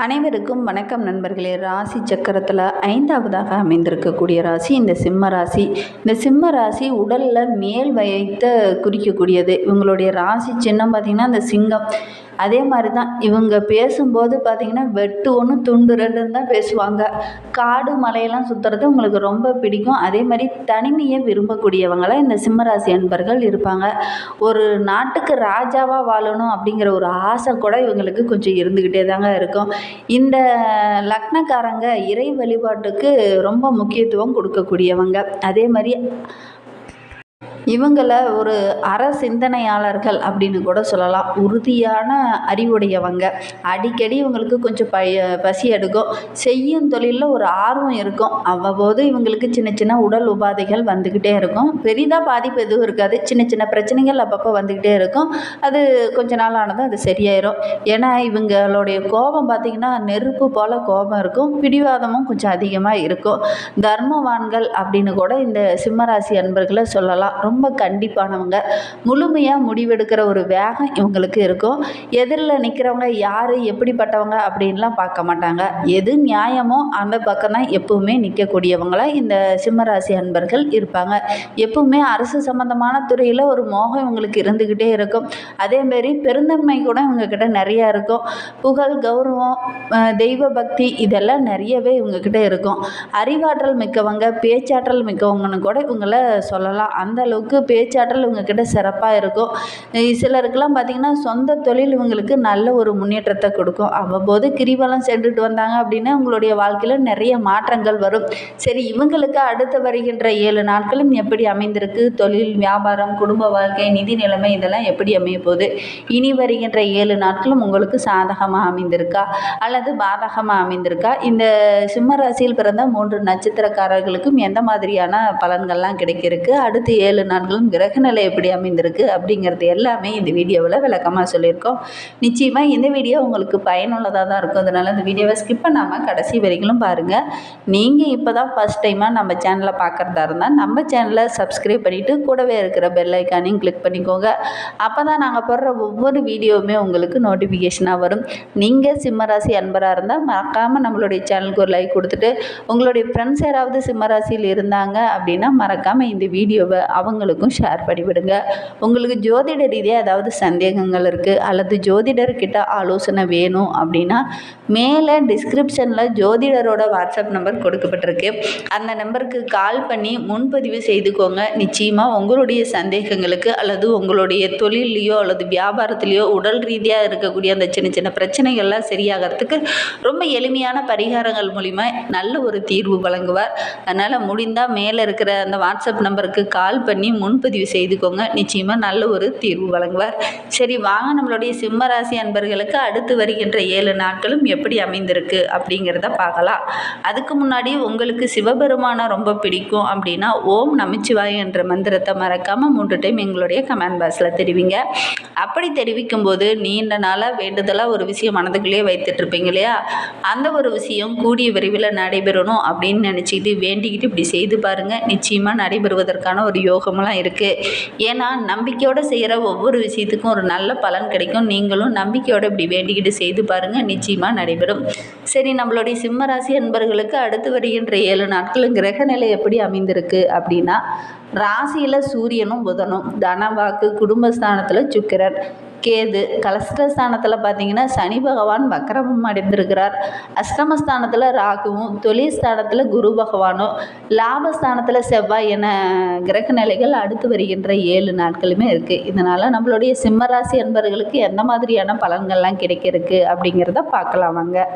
அனைவருக்கும் வணக்கம் நண்பர்களே. ராசி சக்கரத்தில் ஐந்தாவதாக அமைந்திருக்கக்கூடிய ராசி இந்த சிம்ம ராசி. இந்த சிம்ம ராசி உடலில் மேல் வைத்த குறிக்கக்கூடியது. இவங்களுடைய ராசி சின்னம் பார்த்திங்கன்னா இந்த சிங்கம். அதே மாதிரி தான் இவங்க பேசும்போது பார்த்திங்கன்னா வெட்டு ஒன்று துண்டு ரெண்டுன்னு தான் பேசுவாங்க. காடு மலையெல்லாம் சுற்றுறது உங்களுக்கு ரொம்ப பிடிக்கும். அதே மாதிரி தனிமையை விரும்பக்கூடியவங்களாக இந்த சிம்மராசி அன்பர்கள் இருப்பாங்க. ஒரு நாட்டுக்கு ராஜாவாக வாழணும் அப்படிங்கிற ஒரு ஆசை கூட இவங்களுக்கு கொஞ்சம் இருந்துக்கிட்டே தாங்க இருக்கும். இந்த லக்னக்காரங்க இறை வழிபாட்டுக்கு ரொம்ப முக்கியத்துவம் கொடுக்கக்கூடியவங்க. அதே மாதிரி இவங்கள ஒரு அற சிந்தனையாளர்கள் அப்படின்னு கூட சொல்லலாம். உறுதியான அறிவுடையவங்க. அடிக்கடி இவங்களுக்கு கொஞ்சம் பய பசி எடுக்கும். செய்யும் தொழிலில் ஒரு ஆர்வம் இருக்கும். அவ்வப்போது இவங்களுக்கு சின்ன சின்ன உடல் உபாதைகள் வந்துக்கிட்டே இருக்கும். பெரிதாக பாதிப்பு எதுவும் இருக்காது. சின்ன சின்ன பிரச்சனைகள் அப்பப்போ வந்துக்கிட்டே இருக்கும். அது கொஞ்ச நாள் ஆனதும் அது சரியாயிரும். ஏன்னா இவங்களுடைய கோபம் பார்த்திங்கன்னா நெருப்பு போல் கோபம் இருக்கும். பிடிவாதமும் கொஞ்சம் அதிகமாக இருக்கும். தர்மவான்கள் அப்படின்னு கூட இந்த சிம்மராசி அன்பர்களை சொல்லலாம். ரொம்ப கண்டிப்பானவங்க. முழுமையாக முடிவெடுக்கிற ஒரு வேகம் இவங்களுக்கு இருக்கும். எதிரில் நிற்கிறவங்க யார் எப்படிப்பட்டவங்க அப்படின்லாம் பார்க்க மாட்டாங்க. எது நியாயமோ அந்த பக்கம் தான் எப்பவுமே நிற்கக்கூடியவங்களா இந்த சிம்மராசி அன்பர்கள் இருப்பாங்க. எப்பவுமே அரசு சம்மந்தமான துறையில் ஒரு மோகம் இவங்களுக்கு இருந்துக்கிட்டே இருக்கும். அதேமாரி பெருந்தன்மை கூட இவங்கக்கிட்ட நிறையா இருக்கும். புகழ் கௌரவம் தெய்வ பக்தி இதெல்லாம் நிறையவே இவங்கக்கிட்ட இருக்கும். அறிவாற்றல் மிக்கவங்க பேச்சாற்றல் மிக்கவங்கன்னு கூட இவங்கள சொல்லலாம். அந்த அளவுக்கு பேச்சாற்றல் இவங்கக்கிட்ட சிறப்பாக இருக்கும். சிலருக்கெல்லாம் பார்த்திங்கன்னா சொந்த தொழில் இவங்களுக்கு நல்ல ஒரு முன்னேற்றத்தை கொடுக்கும். அவ்வப்போது கிரிவலம் சென்றுட்டு வந்தாங்க அப்படின்னா உங்களுடைய வாழ்க்கையில் நிறைய மாற்றங்கள் வரும். சரி இவங்களுக்கு அடுத்து வருகின்ற ஏழு நாட்களும் எப்படி அமைந்திருக்கு? தொழில் வியாபாரம் குடும்ப வாழ்க்கை நிதி நிலைமை இதெல்லாம் எப்படி அமைய போகுது? இனி வருகின்ற ஏழு நாட்களும் உங்களுக்கு சாதகமாக அமைந்திருக்கா? அல்லது பாதகமாக அமைந்திருக்கா? இந்த சிம்ம ராசியில் பிறந்த மூன்று நட்சத்திரக்காரர்களுக்கும் எந்த மாதிரியான பலன்கள்லாம் கிடைக்கிருக்கு? அடுத்து ஏழு நாட்களும் கிரக நிலை எப்படி அமைந்திருக்கு அப்படிங்கிறது எல்லாமே இந்த வீடியோவில் விளக்கமாக சொல்லியிருக்கோம். நிச்சயமாக இந்த வீடியோ உங்களுக்கு பயனுள்ளதாக தான் இருக்கும். அதனால் இந்த வீடியோவை ஸ்கிப் பண்ணாமல் கடைசி வரைக்கும் பாருங்கள் நீங்கள் இப்போ தான் ஃபஸ்ட் டைமாக நம்ம சேனலை பார்க்குறதா இருந்தால் நம்ம சேனலை சப்ஸ்கிரைப் பண்ணிவிட்டு கூடவே இருக்கிற பெல் ஐக்கானையும் கிளிக் பண்ணிக்கோங்க. அப்போ தான் நாங்கள் போடுற ஒவ்வொரு வீடியோவுமே உங்களுக்கு நோட்டிஃபிகேஷனாக வரும். நீங்கள் சிம்மராசி அன்பராக இருந்தால் மறக்காமல் நம்மளுடைய சேனலுக்கு ஒரு லைக் கொடுத்துட்டு உங்களுடைய ஃப்ரெண்ட்ஸ் யாராவது சிம்மராசியில் இருந்தாங்க அப்படின்னா மறக்காமல் இந்த வீடியோவை அவங்க அவங்களுக்கும் ஷேர் பண்ணிவிடுங்க உங்களுக்கு ஜோதிட ரீதியாக ஏதாவது சந்தேகங்கள் இருக்குது அல்லது ஜோதிடர்கிட்ட ஆலோசனை வேணும் அப்படின்னா மேலே டிஸ்கிரிப்ஷனில் ஜோதிடரோட வாட்ஸ்அப் நம்பர் கொடுக்கப்பட்டிருக்கு. அந்த நம்பருக்கு கால் பண்ணி முன்பதிவு செய்துக்கோங்க. நிச்சயமாக உங்களுடைய சந்தேகங்களுக்கு அல்லது உங்களுடைய தொழிலையோ அல்லது வியாபாரத்துலேயோ உடல் ரீதியாக இருக்கக்கூடிய அந்த சின்ன சின்ன பிரச்சனைகள்லாம் சரியாகிறதுக்கு ரொம்ப எளிமையான பரிகாரங்கள் மூலிமா நல்ல ஒரு தீர்வு வழங்குவார். அதனால் முடிந்தால் மேலே இருக்கிற அந்த வாட்ஸ்அப் நம்பருக்கு கால் பண்ணி முன்பதிவு செய்துக்கோங்க. நிச்சயமாக நல்ல ஒரு தீர்வு வழங்குவார். சரி வாங்க. நம்மளுடைய சிம்மராசி அன்பர்களுக்கு அடுத்து வருகின்ற ஏழு நாட்களும் எப்படி அமைந்திருக்கு அப்படிங்கிறத பார்க்கலாம். அதுக்கு முன்னாடி உங்களுக்கு சிவபெருமானை ரொம்ப பிடிக்கும் அப்படின்னா ஓம் நமச்சிவாய் என்ற மந்திரத்தை மறக்காமல் மூன்று டைம் எங்களுடைய கமெண்ட் பாக்ஸில் தெரிவிங்க. அப்படி தெரிவிக்கும் போது நீண்ட நாளாக வேண்டுதலாக ஒரு விஷயம் மனதுக்குள்ளேயே வைத்துட்டு இருப்பீங்க இல்லையா? அந்த ஒரு விஷயம் கூடிய விரைவில் நடைபெறணும் அப்படின்னு நினச்சிக்கிட்டு வேண்டிக்கிட்டு இப்படி செய்து பாருங்கள் நிச்சயமாக நடைபெறுவதற்கான ஒரு யோகமும் விஷயங்களும் இருக்குது ஏன்னா நம்பிக்கையோடு செய்கிற ஒவ்வொரு விஷயத்துக்கும் ஒரு நல்ல பலன் கிடைக்கும். நீங்களும் நம்பிக்கையோடு இப்படி வேண்டிக்கிட்டு செய்து பாருங்கள் நிச்சயமாக நடைபெறும். சரி நம்மளுடைய சிம்மராசி அன்பர்களுக்கு அடுத்து வருகின்ற ஏழு நாட்கள் கிரகநிலை எப்படி அமைந்திருக்கு அப்படின்னா ராசியில் சூரியனும் புதனும். தனவாக்கு குடும்பஸ்தானத்தில் சுக்கிரன். கேது கலஸ்டஸ்தானத்தில் பார்த்தீங்கன்னா சனி பகவான் வக்கரமும் அடைந்திருக்கிறார். அஷ்டமஸ்தானத்தில் ராகுவும் தொழில் ஸ்தானத்தில் குரு பகவானும் லாபஸ்தானத்தில் செவ்வாய் என கிரக நிலைகள் அடுத்து வருகின்ற ஏழு நாட்களுமே இருக்குது இதனால் நம்மளுடைய சிம்மராசி அன்பர்களுக்கு எந்த மாதிரியான பலன்கள்லாம் கிடைக்கிறதுக்கு அப்படிங்கிறத பார்க்கலாம் வாங்க.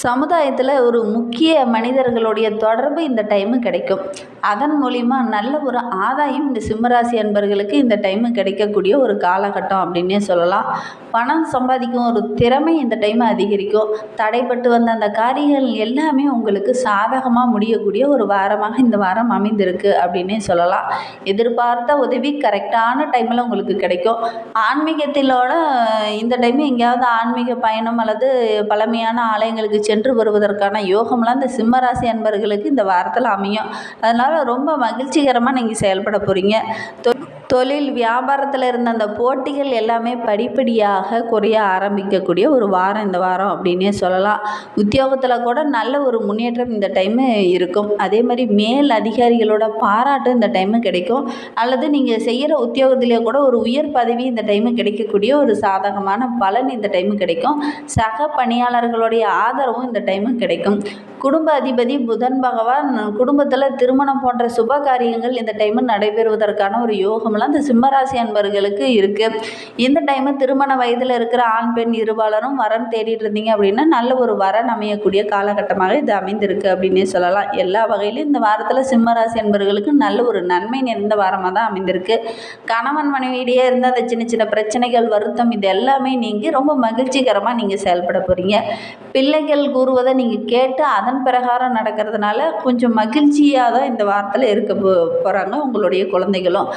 சமுதாயத்தில் ஒரு முக்கிய மனிதர்களுடைய தொடர்பு இந்த டைமு கிடைக்கும். அதன் மூலிமா நல்ல ஒரு ஆதாயம் இந்த சிம்மராசி அன்பர்களுக்கு இந்த டைமு கிடைக்கக்கூடிய ஒரு காலகட்டம் அப்படின்னே சொல்லலாம். பணம் சம்பாதிக்கும் ஒரு திறமை இந்த டைம் அதிகரிக்கும். தடைப்பட்டு வந்த அந்த காரியங்கள் எல்லாமே உங்களுக்கு சாதகமாக முடியக்கூடிய ஒரு வாரமாக இந்த வாரம் அமைந்திருக்கு அப்படின்னே சொல்லலாம். எதிர்பார்த்த உதவி கரெக்டான டைமில் உங்களுக்கு கிடைக்கும். ஆன்மீகத்திலோட இந்த டைம் எங்கேயாவது ஆன்மீக பயணம் அல்லது பழமையான ஆலயங்களுக்கு சென்று வருவதற்கான யோகம்லாம் இந்த சிம்மராசி அன்பர்களுக்கு இந்த வாரத்தில் அமையும். அதனால் ரொம்ப மகிழ்ச்சிகரமாக நீங்கள் செயல்பட போகிறீங்க தொ தொழில் வியாபாரத்தில் இருந்த அந்த போட்டிகள் எல்லாமே படிப்படியாக குறைய ஆரம்பிக்கக்கூடிய ஒரு வாரம் இந்த வாரம் அப்படின்னே சொல்லலாம். உத்தியோகத்தில் கூட நல்ல ஒரு முன்னேற்றம் இந்த டைமு இருக்கும். அதே மாதிரி மேல் அதிகாரிகளோட பாராட்டு இந்த டைமு கிடைக்கும். அல்லது நீங்கள் செய்கிற உத்தியோகத்திலே கூட ஒரு உயர் பதவி இந்த டைமு கிடைக்கக்கூடிய ஒரு சாதகமான பலன் இந்த டைமு கிடைக்கும். சக பணியாளர்களுடைய ஆதரவும் இந்த டைமு கிடைக்கும். குடும்ப அதிபதி புதன் பகவான் குடும்பத்தில் திருமணம் போன்ற சுப காரியங்கள் இந்த டைமு நடைபெறுவதற்கான ஒரு யோகம்லாம் இந்த சிம்மராசி அன்பர்களுக்கு இருக்குது இந்த டைமு திருமண வயதில் இருக்கிற ஆண் பெண் இருபாலரும் வரன் தேடிட்டு இருந்தீங்க அப்படின்னா நல்ல ஒரு வரன் அமையக்கூடிய காலகட்டமாக இது அமைந்திருக்கு அப்படின்னே சொல்லலாம். எல்லா வகையிலும் இந்த வாரத்தில் சிம்மராசி அன்பர்களுக்கு நல்ல ஒரு நன்மை நிறைந்த வாரமாக தான் அமைந்திருக்கு. கணவன் மனைவியிடையே இருந்த அந்த சின்ன சின்ன பிரச்சனைகள் வருத்தம் இது எல்லாமே நீங்கள் ரொம்ப மகிழ்ச்சிகரமாக நீங்கள் செயல்பட போகிறீங்க பிள்ளைகள் கூறுவதை நீங்கள் கேட்டு அதன் பிரகாரம் நடக்கிறதுனால கொஞ்சம் மகிழ்ச்சியாக தான் இந்த வாரத்தில் இருக்க போ போகிறாங்க உங்களுடைய குழந்தைகளும்.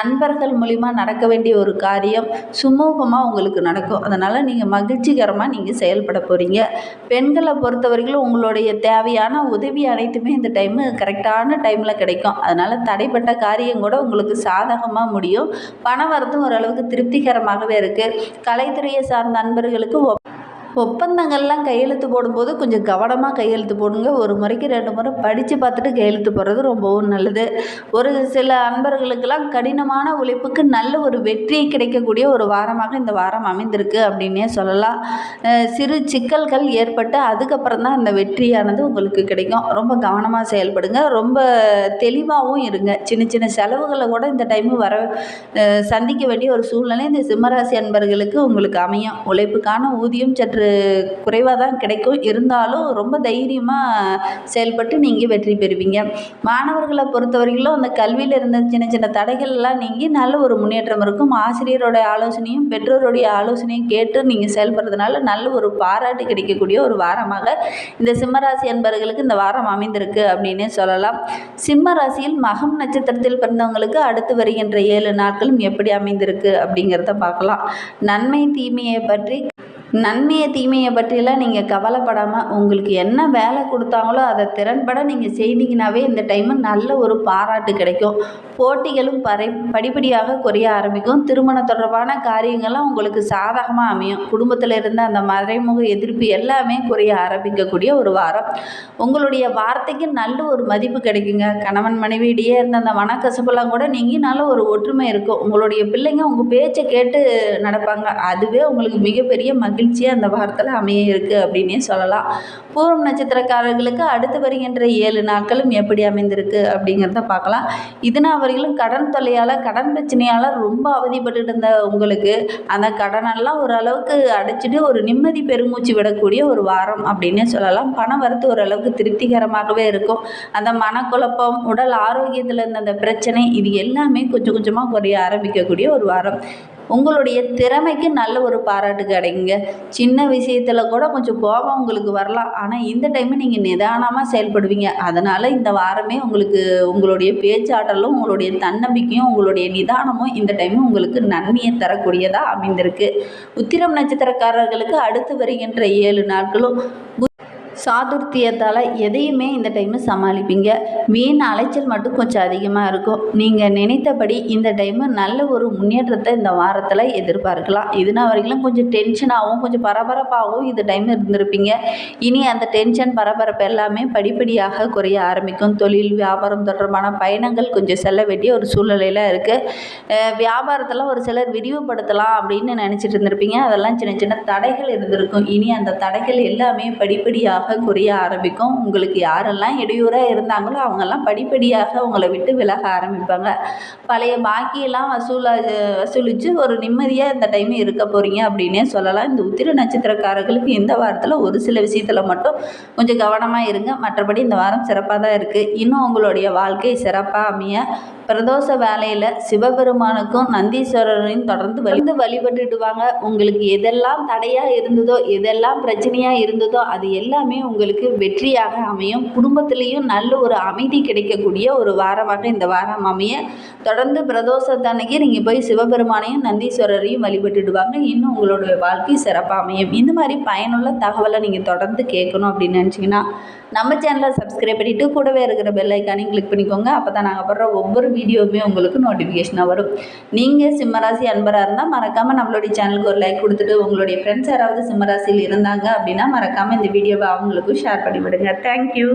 நண்பர்கள் மூலிமா நடக்க வேண்டிய ஒரு காரியம் சுமூகமாக உங்களுக்கு நடக்கும். அதனால் நீங்கள் மகிழ்ச்சிகரமாக நீங்கள் செயல்பட போகிறீங்க பெண்களை பொறுத்தவரைக்கும் உங்களுடைய தேவையான உதவி அனைத்துமே இந்த டைமு கரெக்டான டைமில் கிடைக்கும். அதனால் தடைப்பட்ட காரியம் கூட உங்களுக்கு சாதகமாக முடியும். பண வரத்தும் ஓரளவுக்கு திருப்திகரமாகவே இருக்குது கலைத்துறையை சார்ந்த நண்பர்களுக்கு ஒப்பந்தங்கள்லாம் கையெழுத்து போடும்போது கொஞ்சம் கவனமாக கையெழுத்து போடுங்க. ஒரு முறைக்கு ரெண்டு முறை படித்து பார்த்துட்டு கையெழுத்து போடுறது ரொம்பவும் நல்லது. ஒரு சில அன்பர்களுக்கெல்லாம் கடினமான உழைப்புக்கு நல்ல ஒரு வெற்றி கிடைக்கக்கூடிய ஒரு வாரமாக இந்த வாரம் அமைந்திருக்கு அப்படின்னே சொல்லலாம். சிறு சிக்கல்கள் ஏற்பட்டு அதுக்கப்புறம் தான் இந்த வெற்றியானது உங்களுக்கு கிடைக்கும். ரொம்ப கவனமாக செயல்படுங்க. ரொம்ப தெளிவாகவும் இருங்க. சின்ன சின்ன செலவுகளை கூட இந்த டைமு வர சந்திக்க வேண்டிய ஒரு சூழ்நிலை இந்த சிம்மராசி அன்பர்களுக்கு உங்களுக்கு அமையும். உழைப்புக்கான ஊதியம் சற்று குறைவாக தான் கிடைக்கும். இருந்தாலும் ரொம்ப தைரியமாக செயல்பட்டு நீங்கள் வெற்றி பெறுவீங்க. மாணவர்களை பொறுத்தவரையிலும் அந்த கல்வியில் இருந்த சின்ன சின்ன தடைகள் எல்லாம் நீங்கி நல்ல ஒரு முன்னேற்றம் இருக்கும். ஆசிரியரோட ஆலோசனையும் பெற்றோருடைய ஆலோசனையும் கேட்டு நீங்கள் செயல்படுறதுனால நல்ல ஒரு பாராட்டு கிடைக்கக்கூடிய ஒரு வாரமாக இந்த சிம்மராசி என்பவர்களுக்கு இந்த வாரம் அமைந்திருக்கு அப்படின்னே சொல்லலாம். சிம்ம ராசியில் மகம் நட்சத்திரத்தில் பிறந்தவங்களுக்கு அடுத்து வருகின்ற ஏழு நாட்களும் எப்படி அமைந்திருக்கு அப்படிங்கிறத பார்க்கலாம். நன்மை தீமையை பற்றி நன்மையை தீமையை பற்றியெல்லாம் நீங்கள் கவலைப்படாமல் உங்களுக்கு என்ன வேலை கொடுத்தாங்களோ அதை திறன்பட நீங்கள் செய்தீங்கனாவே இந்த டைமு நல்ல ஒரு பாராட்டு கிடைக்கும். போட்டிகளும் பறை படிப்படியாக குறைய ஆரம்பிக்கும். திருமண தொடர்பான காரியங்கள்லாம் உங்களுக்கு சாதகமாக அமையும். குடும்பத்தில் இருந்த அந்த மறைமுக எதிர்ப்பு எல்லாமே குறைய ஆரம்பிக்கக்கூடிய ஒரு வாரம். உங்களுடைய வார்த்தைக்கு நல்ல ஒரு மதிப்பு கிடைக்குங்க. கணவன் மனைவியிடையே இருந்த அந்த மனக்கசப்பெல்லாம் கூட நீங்கள் நல்ல ஒரு ஒற்றுமை இருக்கும். உங்களுடைய பிள்ளைங்க உங்கள் பேச்சை கேட்டு நடப்பாங்க. அதுவே உங்களுக்கு மிகப்பெரிய மகிழ்ச்சியாக அந்த வாரத்தில் அமைய இருக்குது அப்படின்னே சொல்லலாம். பூரம் நட்சத்திரக்காரர்களுக்கு அடுத்து வருகின்ற ஏழு நாட்களும் எப்படி அமைந்திருக்கு அப்படிங்கிறத பார்க்கலாம். இதுனா வரையிலும் கடன் தொல்லையால் கடன் பிரச்சனையால் ரொம்ப அவதிப்பட்டுட்டு இருந்த உங்களுக்கு அந்த கடனெல்லாம் ஓரளவுக்கு அடைச்சிட்டு ஒரு நிம்மதி பெருமூச்சு விடக்கூடிய ஒரு வாரம் அப்படின்னே சொல்லலாம். பணம் வரத்து ஓரளவுக்கு திருப்திகரமாகவே இருக்கும். அந்த மனக்குழப்பம் உடல் ஆரோக்கியத்தில் இருந்த அந்த பிரச்சனை இது எல்லாமே கொஞ்சம் கொஞ்சமாக குறைய ஆரம்பிக்கக்கூடிய ஒரு வாரம். உங்களுடைய திறமைக்கு நல்ல ஒரு பாராட்டு கிடைக்குங்க. சின்ன விஷயத்தில் கூட கொஞ்சம் கோபம் உங்களுக்கு வரலாம். ஆனால் இந்த டைமு நீங்கள் நிதானமாக செயல்படுவீங்க. அதனால் இந்த வாரமே உங்களுக்கு உங்களுடைய பேச்சாற்றலும் உங்களுடைய தன்னம்பிக்கையும் உங்களுடைய நிதானமும் இந்த டைம் உங்களுக்கு நன்மையை தரக்கூடியதாக அமைந்திருக்கு. உத்திரம் நட்சத்திரக்காரர்களுக்கு அடுத்து வருகின்ற ஏழு நாட்களும் சாதுர்த்தியத்தால் எதையுமே இந்த டைமு சமாளிப்பீங்க. வீண் அலைச்சல் மட்டும் கொஞ்சம் அதிகமாக இருக்கும். நீங்கள் நினைத்தபடி இந்த டைமு நல்ல ஒரு முன்னேற்றத்தை இந்த வாரத்தில் எதிர்பார்க்கலாம். இதுனா வரைக்கும் கொஞ்சம் டென்ஷனாகவும் கொஞ்சம் பரபரப்பாகவும் இந்த டைம் இருந்திருப்பீங்க. இனி அந்த டென்ஷன் பரபரப்பு எல்லாமே படிப்படியாக குறைய ஆரம்பிக்கும். தொழில் வியாபாரம் தொடர்பான பயணங்கள் கொஞ்சம் செல்ல வேண்டிய ஒரு சூழ்நிலையில் இருக்குது வியாபாரத்தில் ஒரு சிலர் விரிவுபடுத்தலாம் அப்படின்னு நினச்சிட்டு இருந்திருப்பீங்க. அதெல்லாம் சின்ன சின்ன தடைகள் இருந்திருக்கும். இனி அந்த தடைகள் எல்லாமே படிப்படியாக குறைய ஆரம்பிக்கும். உங்களுக்கு யாரெல்லாம் இடையூறாக இருந்தாங்களோ அவங்கெல்லாம் படிப்படியாக உங்களை விட்டு விலக ஆரம்பிப்பாங்க. பழைய பாக்கியெல்லாம் வசூலா வசூலித்து ஒரு நிம்மதியாக இந்த டைம் இருக்க போகிறீங்க அப்படின்னே சொல்லலாம். இந்த உத்திர நட்சத்திரக்காரர்களுக்கு இந்த வாரத்தில் ஒரு சில விஷயத்தில் மட்டும் கொஞ்சம் கவனமாக இருங்க. மற்றபடி இந்த வாரம் சிறப்பாக தான் இருக்குது இன்னும் உங்களுடைய வாழ்க்கை சிறப்பாக அமைய பிரதோஷ வேலையில் சிவபெருமானுக்கும் நந்தீஸ்வரரையும் தொடர்ந்து வந்து வழிபட்டுடுவாங்க. உங்களுக்கு எதெல்லாம் தடையாக இருந்ததோ எதெல்லாம் பிரச்சனையாக இருந்ததோ அது எல்லாமே உங்களுக்கு வெற்றியாக அமையும். குடும்பத்திலையும் நல்ல ஒரு அமைதி கிடைக்கக்கூடிய ஒரு வாரமாக இந்த வாரம் அமைய தொடர்ந்து பிரதோஷத்தன்னைக்கு நீங்கள் போய் சிவபெருமானையும் நந்தீஸ்வரரையும் வழிபட்டுடுவாங்க. இன்னும் உங்களுடைய வாழ்க்கை சிறப்பாக அமையும். இந்த மாதிரி பயனுள்ள தகவலை நீங்கள் தொடர்ந்து கேட்கணும் அப்படின்னு நினச்சிங்கன்னா நம்ம சேனலை சப்ஸ்கிரைப் பண்ணிவிட்டு கூடவே இருக்கிற பெல் ஐக்கானையும் கிளிக் பண்ணிக்கோங்க. அப்போ தான் நாங்கள் போடுற ஒவ்வொரு வீடியோவுமே உங்களுக்கு நோட்டிஃபிகேஷனாக வரும். நீங்கள் சிம்மராசி அன்பராக இருந்தால் மறக்காமல் நம்மளுடைய சேனலுக்கு ஒரு லைக் கொடுத்துட்டு உங்களுடைய ஃப்ரெண்ட்ஸ் யாராவது சிம்மராசியில் இருந்தாங்க அப்படின்னா மறக்காமல் இந்த வீடியோவை அவங்களுக்கும் ஷேர் பண்ணிவிடுங்க. தேங்க்யூ